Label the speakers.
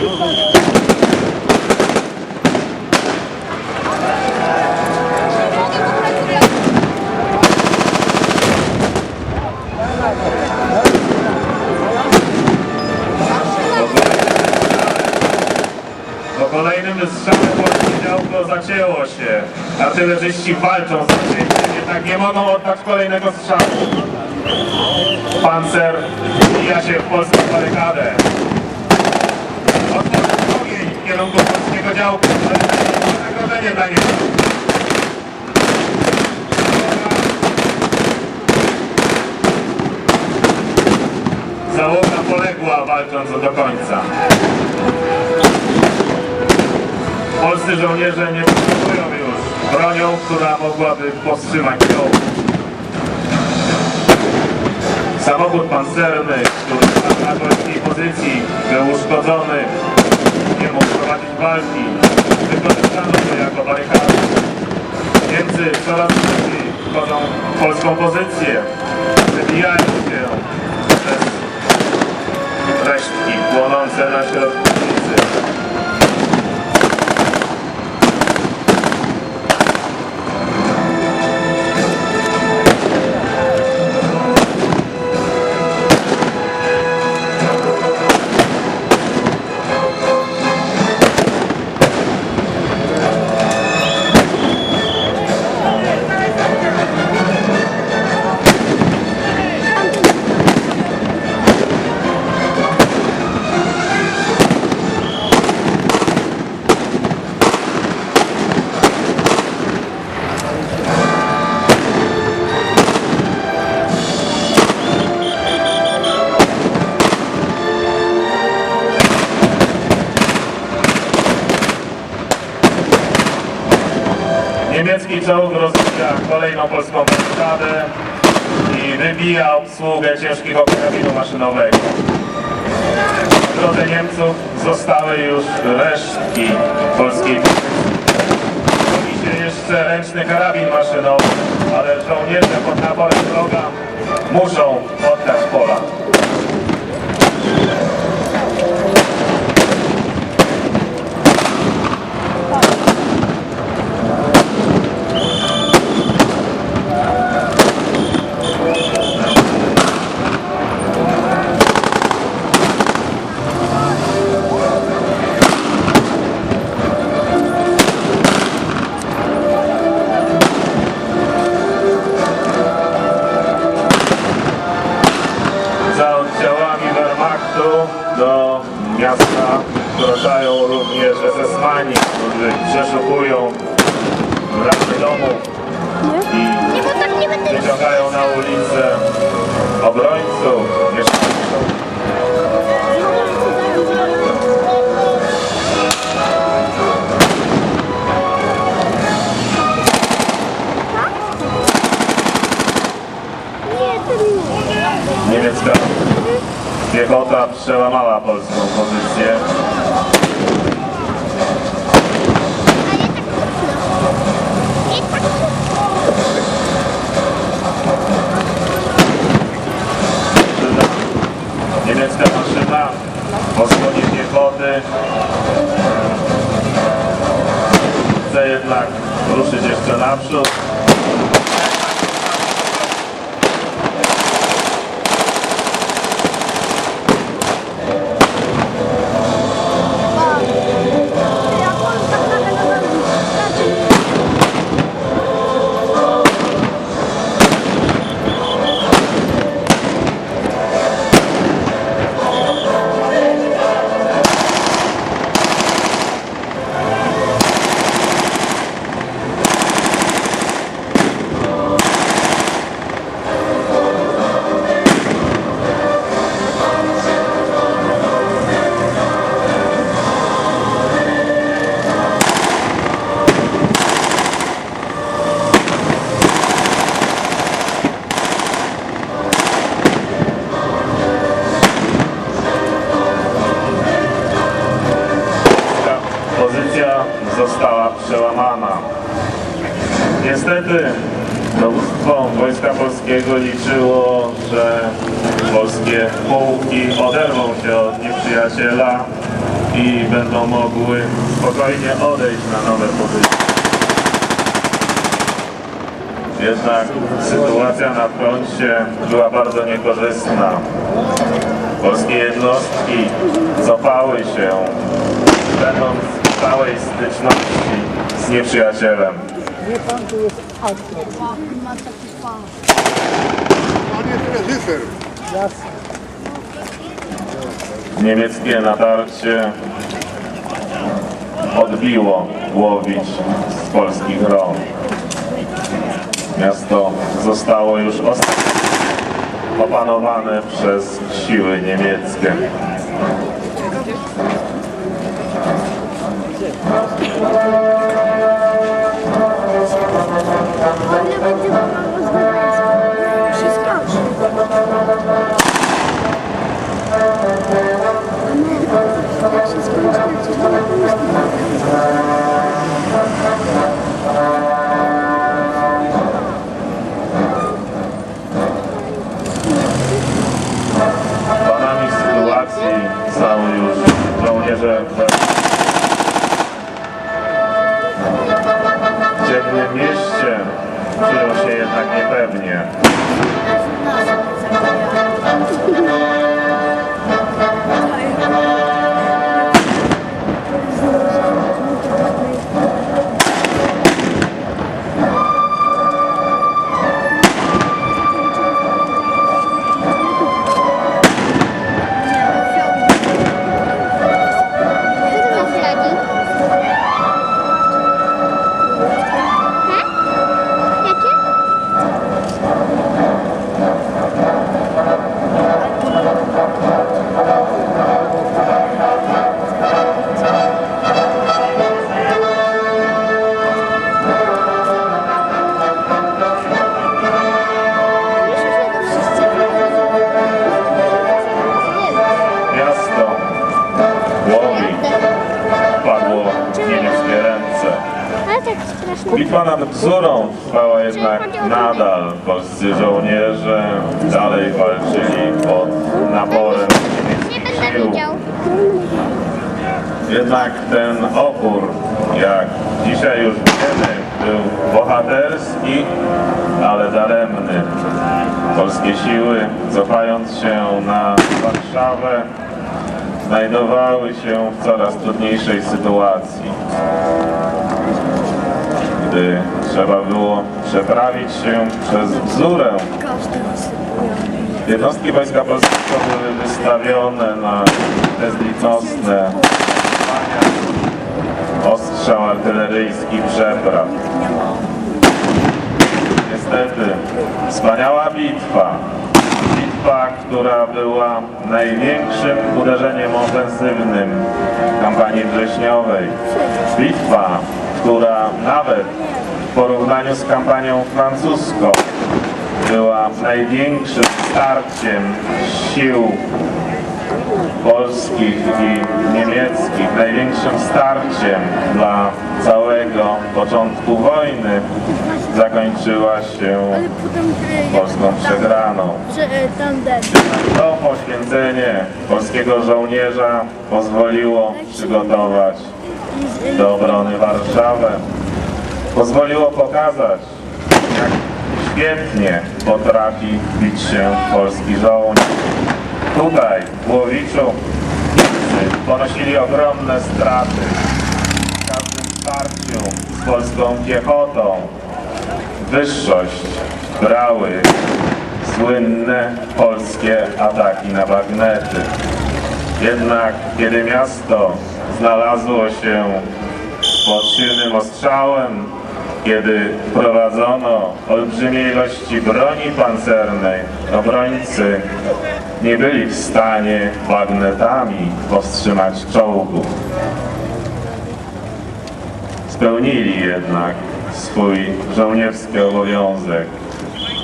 Speaker 1: Po kolejnym strzale polskie działko zacięło się. Artylerzyści walczą z zacięciem, jednak nie mogą oddać kolejnego strzału. Pancer wbija się w polską barykadę. Kierunku polskiego działku, ale zagrożenie dla niego. Załoga poległa walcząc do końca. Polscy żołnierze nie potrzebują już bronią, która mogłaby powstrzymać czołg. Samochód pancerny, który na polskiej pozycji, był uszkodzony, mógł prowadzić walki. Wykorzystano to jako barykadę. Niemcy coraz bardziej wchodzą w polską pozycję, wybijają się przez resztki płonące na środku. Czołg rozbija kolejną polską barykadę i wybija obsługę ciężkiego karabinu maszynowego. W drodze Niemców zostały już resztki polskiej. Robi się jeszcze ręczny karabin maszynowy, ale żołnierze pod naporem wroga muszą oddać pola. Niemiecka piechota przełamała polską pozycję. Niemiecka maszyna w osłonie piechoty chce jednak ruszyć jeszcze naprzód.
Speaker 2: Przełamana. Niestety dowództwo Wojska Polskiego liczyło, że polskie pułki oderwą się od nieprzyjaciela
Speaker 1: i będą mogły spokojnie odejść na nowe pozycje. Jednak sytuacja na froncie była bardzo niekorzystna. Polskie jednostki cofały się, będąc w stałej styczności nieprzyjacielem.
Speaker 3: Pan jest reżyser.
Speaker 1: Niemieckie natarcie odbiło łowić z polskich rąk. Miasto zostało już opanowane przez siły niemieckie.
Speaker 2: Ale
Speaker 1: żołnierze w ciemnym mieście. Czują się jednak niepewnie.
Speaker 2: Strasznie.
Speaker 1: Bitwa nad Bzurą trwała jednak nadal. Polscy żołnierze dalej walczyli pod
Speaker 2: będę
Speaker 1: sił. Jednak ten opór, jak dzisiaj już wiemy, był bohaterski, ale daremny. Polskie siły, cofając się na Warszawę, znajdowały się w coraz trudniejszej sytuacji. Gdy trzeba było przeprawić się przez Bzurę, jednostki Wojska Polskiego były wystawione na bezlitosne ostrzał artyleryjski przepraw. Niestety, wspaniała bitwa. Bitwa, która była największym uderzeniem ofensywnym kampanii wrześniowej. Bitwa, która nawet w porównaniu z kampanią francuską była największym starciem sił polskich i niemieckich, największym starciem dla całego początku wojny zakończyła się polską przegraną. To poświęcenie polskiego żołnierza pozwoliło przygotować do obrony Warszawy. Pozwoliło pokazać, jak świetnie potrafi bić się polski żołnierz. Tutaj, w Łowiczu, ponosili ogromne straty w każdym starciu z polską piechotą. Wyższość brały słynne polskie ataki na bagnety. Jednak kiedy miasto znalazło się pod silnym ostrzałem, kiedy wprowadzono olbrzymie ilości broni pancernej, obrońcy nie byli w stanie bagnetami powstrzymać czołgów. Spełnili jednak swój żołnierski obowiązek